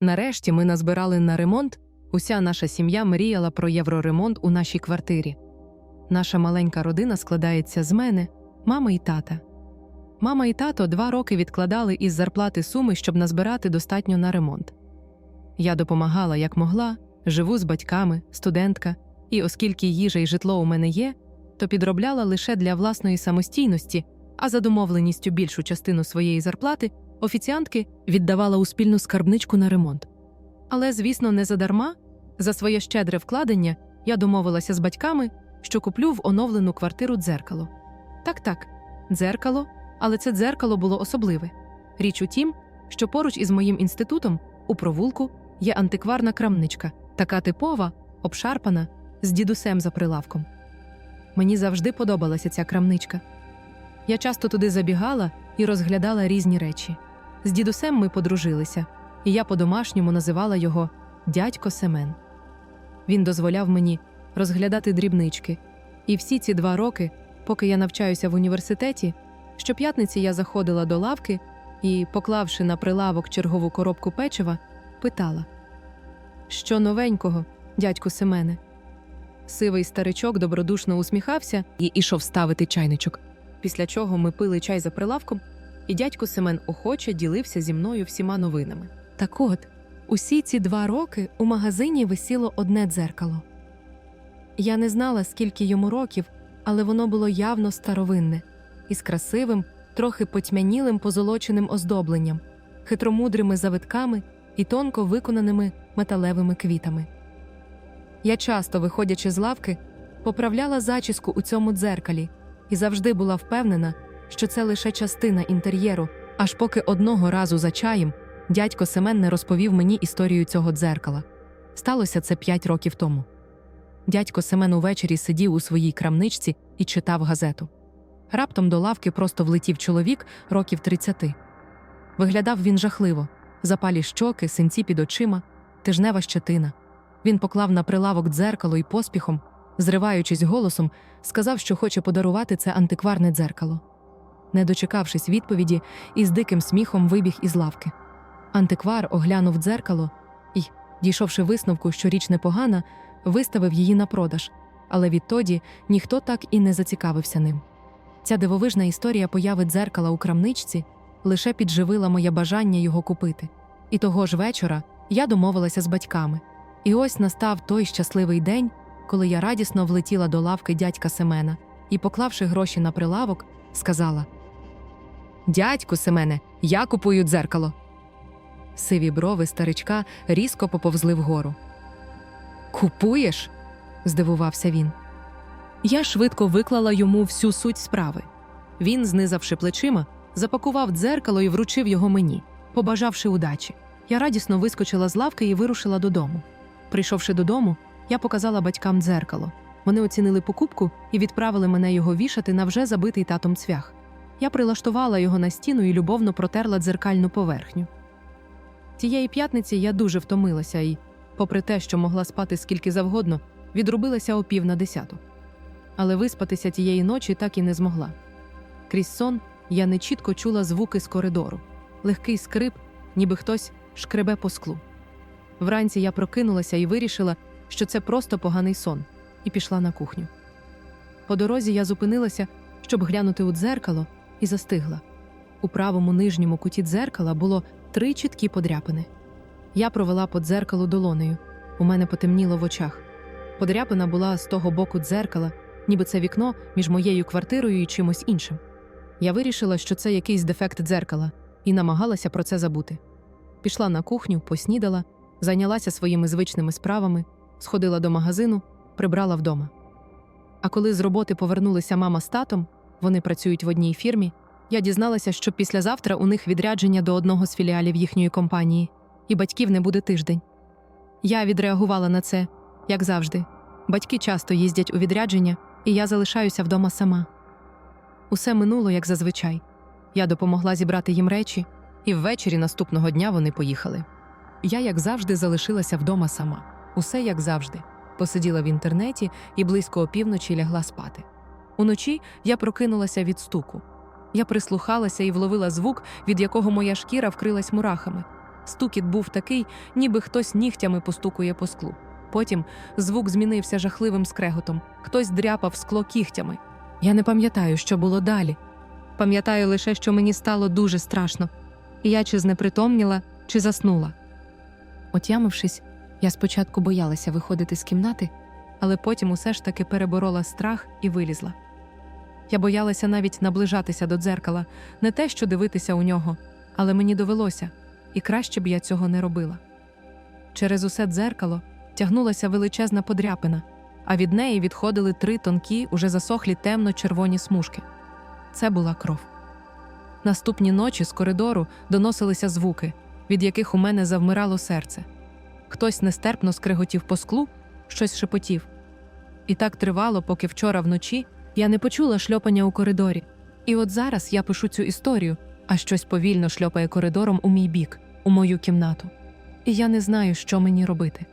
Нарешті ми назбирали на ремонт. Уся наша сім'я мріяла про євроремонт у нашій квартирі. Наша маленька родина складається з мене, мами і тата. Мама і тато два роки відкладали із зарплати суми, щоб назбирати достатньо на ремонт. Я допомагала як могла, живу з батьками, студентка, і оскільки їжа і житло у мене є, то підробляла лише для власної самостійності, а за домовленістю більшу частину своєї зарплати офіціантки віддавала у спільну скарбничку на ремонт. Але, звісно, не задарма. За своє щедре вкладення я домовилася з батьками, що куплю в оновлену квартиру дзеркало. Так, так, дзеркало, але це дзеркало було особливе. Річ у тім, що поруч із моїм інститутом у провулку є антикварна крамничка, така типова, обшарпана, з дідусем за прилавком. Мені завжди подобалася ця крамничка. Я часто туди забігала і розглядала різні речі. З дідусем ми подружилися, і я по-домашньому називала його дядько Семен. Він дозволяв мені розглядати дрібнички. І всі ці два роки, поки я навчаюся в університеті, щоп'ятниці я заходила до лавки і, поклавши на прилавок чергову коробку печива, питала: Що новенького, дядьку Семене? Сивий старичок добродушно усміхався і ішов ставити чайничок. Після чого ми пили чай за прилавком, і дядько Семен охоче ділився зі мною всіма новинами. Так от, усі ці два роки у магазині висіло одне дзеркало. Я не знала, скільки йому років, але воно було явно старовинне, із красивим, трохи потьмянілим позолоченим оздобленням, хитромудрими завитками і тонко виконаними металевими квітами. Я часто, виходячи з лавки, поправляла зачіску у цьому дзеркалі і завжди була впевнена, що це лише частина інтер'єру, аж поки одного разу за чаєм дядько Семен не розповів мені історію цього дзеркала. Сталося це п'ять років тому. Дядько Семен увечері сидів у своїй крамничці і читав газету. Раптом до лавки просто влетів чоловік років 30. Виглядав він жахливо запалі щоки, синці під очима, тижнева щетина. Він поклав на прилавок дзеркало і поспіхом, зриваючись голосом, сказав, що хоче подарувати це антикварне дзеркало. Не дочекавшись відповіді, із диким сміхом вибіг із лавки. Антиквар оглянув дзеркало і, дійшовши висновку, що річ непогана, виставив її на продаж, але відтоді ніхто так і не зацікавився ним. Ця дивовижна історія появи дзеркала у крамничці лише підживила моє бажання його купити. І того ж вечора я домовилася з батьками. І ось настав той щасливий день, коли я радісно влетіла до лавки дядька Семена і, поклавши гроші на прилавок, сказала: Дядьку Семене, я купую дзеркало. Сиві брови старичка різко поповзли вгору. Купуєш? здивувався він. Я швидко виклала йому всю суть справи. Він, знизавши плечима, запакував дзеркало і вручив його мені, побажавши удачі. Я радісно вискочила з лавки і вирушила додому. Прийшовши додому, я показала батькам дзеркало. Вони оцінили покупку і відправили мене його вішати на вже забитий татом цвях. Я прилаштувала його на стіну і любовно протерла дзеркальну поверхню. Тієї п'ятниці я дуже втомилася і, попри те, що могла спати скільки завгодно, відрубилася о пів на десяту. Але виспатися тієї ночі так і не змогла. Крізь сон я нечітко чула звуки з коридору, легкий скрип, ніби хтось шкребе по склу. Вранці я прокинулася і вирішила, що це просто поганий сон, і пішла на кухню. По дорозі я зупинилася, щоб глянути у дзеркало, і застигла. У правому нижньому куті дзеркала було три чіткі подряпини. Я провела по дзеркалу долонею. У мене потемніло в очах. Подряпина була з того боку дзеркала, ніби це вікно між моєю квартирою і чимось іншим. Я вирішила, що це якийсь дефект дзеркала, і намагалася про це забути. Пішла на кухню, поснідала, зайнялася своїми звичними справами, сходила до магазину, прибрала вдома. А коли з роботи повернулися мама з татом, вони працюють в одній фірмі, я дізналася, що післязавтра у них відрядження до одного з філіалів їхньої компанії, і батьків не буде тиждень. Я відреагувала на це, як завжди. Батьки часто їздять у відрядження, і я залишаюся вдома сама. Усе минуло, як зазвичай. Я допомогла зібрати їм речі, і ввечері наступного дня вони поїхали. Я, як завжди, залишилася вдома сама. Усе як завжди. Посиділа в інтернеті і близько опівночі лягла спати. Уночі я прокинулася від стуку. Я прислухалася і вловила звук, від якого моя шкіра вкрилась мурахами. Стукіт був такий, ніби хтось нігтями постукує по склу. Потім звук змінився жахливим скреготом. Хтось дряпав скло кігтями. Я не пам'ятаю, що було далі. Пам'ятаю лише, що мені стало дуже страшно, і я чи знепритомніла, чи заснула. Отямившись, я спочатку боялася виходити з кімнати, але потім усе ж таки переборола страх і вилізла. Я боялася навіть наближатися до дзеркала, не те, що дивитися у нього, але мені довелося, і краще б я цього не робила. Через усе дзеркало тягнулася величезна подряпина, а від неї відходили три тонкі, уже засохлі темно-червоні смужки. Це була кров. Наступні ночі з коридору доносилися звуки, від яких у мене завмирало серце. Хтось нестерпно скриготів по склу, щось шепотів. І так тривало, поки вчора вночі я не почула шльопання у коридорі. І от зараз я пишу цю історію, а щось повільно шльопає коридором у мій бік, у мою кімнату. І я не знаю, що мені робити.